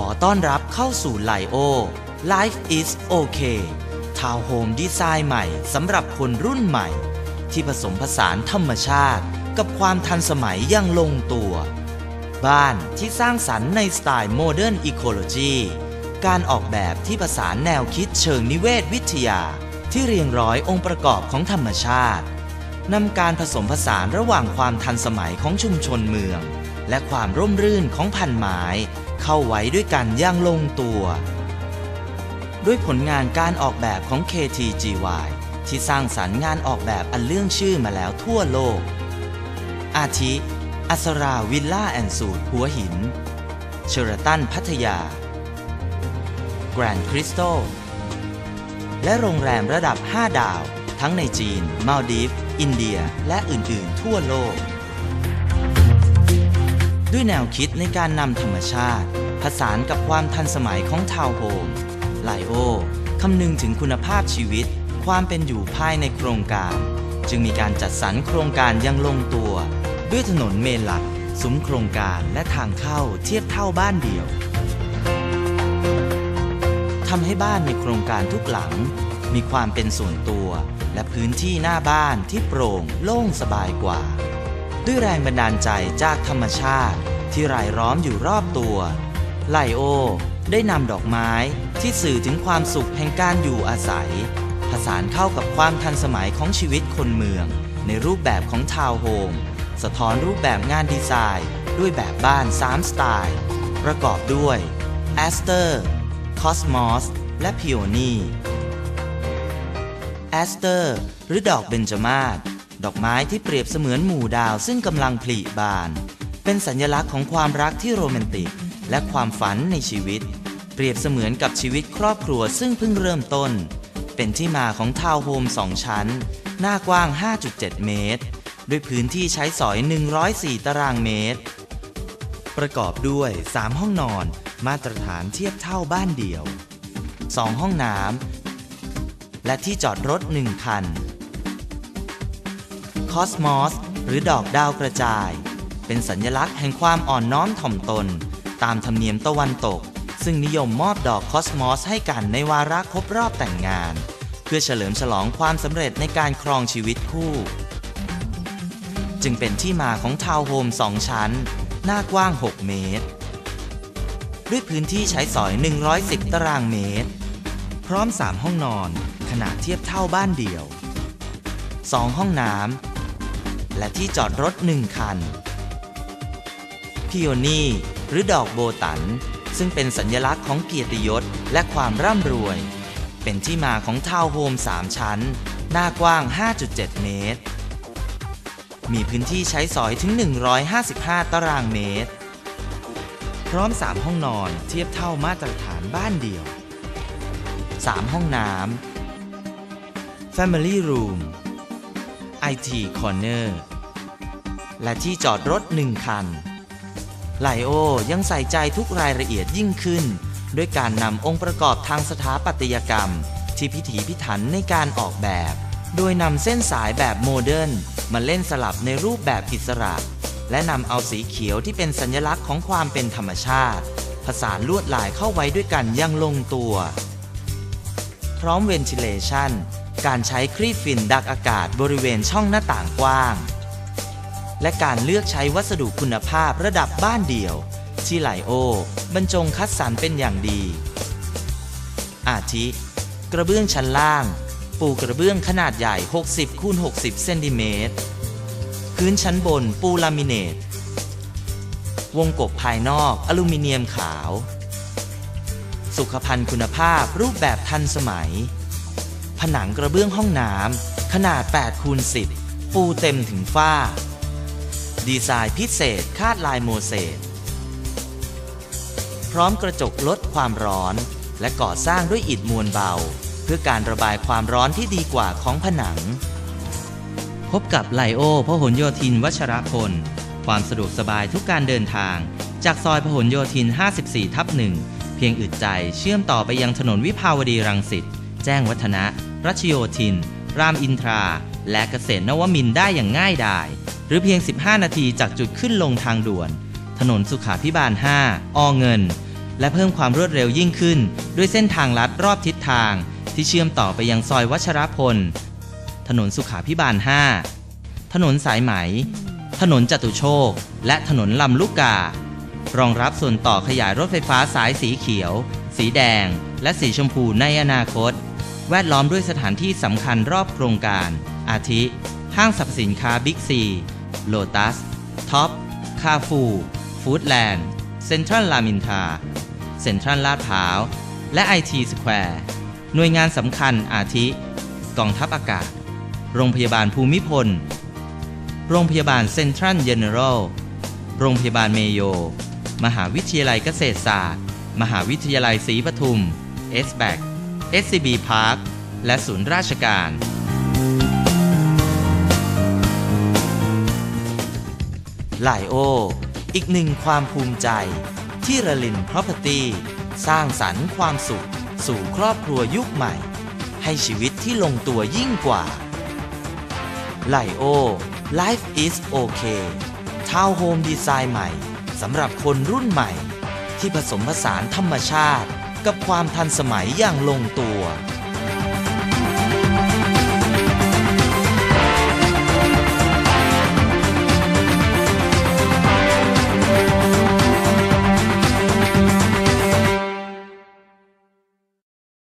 ขอต้อนรับเข้าสู่ไลโอ Life is okay ทาวน์โฮมดีไซน์ใหม่สำหรับคนรุ่นใหม่ ที่ผสมผสานธรรมชาติ กับความทันสมัยอยังลงตัว บ้านที่สร้างสรรค์ในสไตล์โมเดิร์นอีโคโลจีการออกแบบที่ผสานแนวคิดเชิงนิเวศวิทยา ที่เรียงร้อยองค์ประกอบของธรรมชาตินำการผสมผสานระหว่างความทันสมัยของชุมชนเมือง และความร่มรื่นของพันไม้ เข้าไว้ด้วยกันอย่างลงตัว ด้วยผลงานการออกแบบของ KTGY ที่สร้างสรรค์งานออกแบบอันเรื่องชื่อมาแล้วทั่วโลก อาทิ อัสราวิลล่าแอนสูตหัวหิน เชอร์ตันพัทยา แกรนด์คริสโตและโรงแรมระดับ 5 ดาว ทั้งในจีน มาลดีฟ อินเดีย และอื่น ๆ ทั่วโลก ด้วยแนวคิดในการนำธรรมชาติ ผสานกับความทันสมัยของทาวน์โฮมไลโอคำนึงถึงคุณภาพชีวิต ความเป็นอยู่ภายในโครงการ จึงมีการจัดสรรโครงการยังลงตัว ด้วยถนนเมนหลักซุ้มโครงการและทางเข้าเทียบเท่าบ้านเดียวทำให้บ้านในโครงการทุกหลัง มีความเป็นส่วนตัว และพื้นที่หน้าบ้านที่โปร่งโล่งสบายกว่า ด้วยแรงบันดาลใจจากธรรมชาติที่รายล้อมอยู่รอบตัว ไลโอ ได้นำดอกไม้ที่สื่อถึงความสุขแห่งการอยู่อาศัย ผสานเข้ากับความทันสมัยของชีวิตคนเมือง ในรูปแบบของทาวน์โฮมสะท้อนรูปแบบงานดีไซน์ ด้วยแบบบ้าน 3 สไตล์ ประกอบด้วยแอสเตอร์คอสมอสและพิโอนีแอสเตอร์หรือดอกเบญจมาศ ดอกไม้ที่เปรียบเสมือนหมู่ดาวซึ่งกำลังผลิบาน เป็นสัญลักษณ์ของความรักที่โรแมนติก และความฝันในชีวิต เปรียบเสมือนกับชีวิตครอบครัวซึ่งเพิ่งเริ่มต้น เป็นที่มาของทาวน์โฮมสองชั้น หน้ากว้าง 5.7 เมตร ด้วยพื้นที่ใช้สอย 104 ตารางเมตร ประกอบด้วย 3 ห้องนอน มาตรฐานเทียบเท่าบ้านเดี่ยว 2 ห้องน้ำและที่จอดรถ 1 คัน อสมอส หรือดอกดาวกระจาย เป็นสัญลักษณ์แห่งความอ่อนน้อมถ่อมตน ตามธรรมเนียมตะวันตก ซึ่งนิยมมอบดอกคอสมอสให้กันในวาระครบรอบแต่งงาน เพื่อเฉลิมฉลองความสำเร็จในการครองชีวิตคู่ จึงเป็นที่มาของทาวน์โฮมสองชั้น หน้ากว้าง 6 เมตร ด้วยพื้นที่ใช้สอย 110 ตารางเมตร พร้อม 3 ห้องนอน ขนาดเทียบเท่าบ้านเดี่ยว 2 ห้องน้ำ และที่จอดรถ 1 คัน พิโอนีหรือดอกโบตัน ซึ่งเป็นสัญลักษณ์ของเกียรติยศและความร่ำรวย เป็นที่มาของทาวน์โฮม 3 ชั้น หน้ากว้าง 5.7 เมตร มีพื้นที่ใช้สอยถึง 155 ตารางเมตร พร้อม 3 ห้องนอนเทียบเท่ามาตรฐานบ้านเดี่ยว 3 ห้องน้ำ Family Room IT Corner และที่จอดรถ 1 คันไลโอยังใส่ใจทุกรายละเอียดยิ่งขึ้น ด้วยการนำองค์ประกอบทางสถาปัตยกรรม ที่พิถีพิถันในการออกแบบ โดยนำเส้นสายแบบโมเดิร์นมาเล่นสลับในรูปแบบอิสระ และนำเอาสีเขียวที่เป็นสัญลักษณ์ของความเป็นธรรมชาติ ผสานลวดลายเข้าไว้ด้วยกันอยังลงตัว พร้อมเวนทิเลชันการใช้ครีบฟินดักอากาศบริเวณช่องหน้าต่างกว้าง และการเลือกใช้วัสดุคุณภาพระดับบ้านเดี่ยว ที่ไหลโอบรรจงคัดสรรเป็นอย่างดี อาทิ กระเบื้องชั้นล่าง ปูกระเบื้องขนาดใหญ่ 60คูณ60 เซนติเมตร พื้นชั้นบนปูลามิเนต วงกบภายนอกอลูมิเนียมขาว สุขภัณฑ์คุณภาพรูปแบบทันสมัย ผนังกระเบื้องห้องน้ำขนาด8คูณ10 ปูเต็มถึงฝ้า ดีไซน์พิเศษคาดลายโมเสสพร้อมกระจกลดความร้อน และก่อสร้างด้วยอิฐมวลเบา เพื่อการระบายความร้อนที่ดีกว่าของผนัง พบกับไลโอพหลโยธินวัชรพล ความสะดวกสบายทุกการเดินทาง จากซอยพหลโยธิน 54 ทับหนึ่ง เพียงอึดใจเชื่อมต่อไปยังถนนวิภาวดีรังสิต แจ้งวัฒนะ รัชโยธิน รามอินทรา และเกษตรนวมินได้อย่างง่ายดาย หรือเพียง 15 นาทีจากจุดขึ้นลงทางด่วน ถนนสุขาพิบาล 5 อเงิน และเพิ่มความรวดเร็วยิ่งขึ้น ด้วยเส้นทางลัดรอบทิศทาง ที่เชื่อมต่อไปยังซอยวัชรพล ถนนสุขาพิบาล 5 ถนนสายไหม ถนนจตุโชค และถนนลำลูกกา รองรับส่วนต่อขยายรถไฟฟ้าสายสีเขียว สีแดง และสีชมพูในอนาคต แวดล้อมด้วยสถานที่สำคัญรอบโครงการ อาทิ ห้างสรรพสินค้าบิ๊กซีโลตัส ท็อป คาฟู ฟู้ดแลนด์ เซ็นทรัลลามินทา เซ็นทรัลลาดพร้าว และไอทีสแควร์ หน่วยงานสำคัญอาทิ กองทัพอากาศ โรงพยาบาลภูมิพล โรงพยาบาลเซ็นทรัลเจเนอรัล โรงพยาบาลเมโย มหาวิทยาลัยเกษตรศาสตร์ มหาวิทยาลัยศรีปทุม s b a c SCB Park และศูนย์ราชการ ไลโอ อีกหนึ่งความภูมิใจ ที่ระลิน Property สร้างสรรค์ความสุข สู่ครอบครัวยุคใหม่ ให้ชีวิตที่ลงตัวยิ่งกว่าไลโอ Life is okay ทาวน์โฮมดีไซน์ใหม่ สำหรับคนรุ่นใหม่ ที่ผสมผสานธรรมชาติ กับความทันสมัยอย่างลงตัว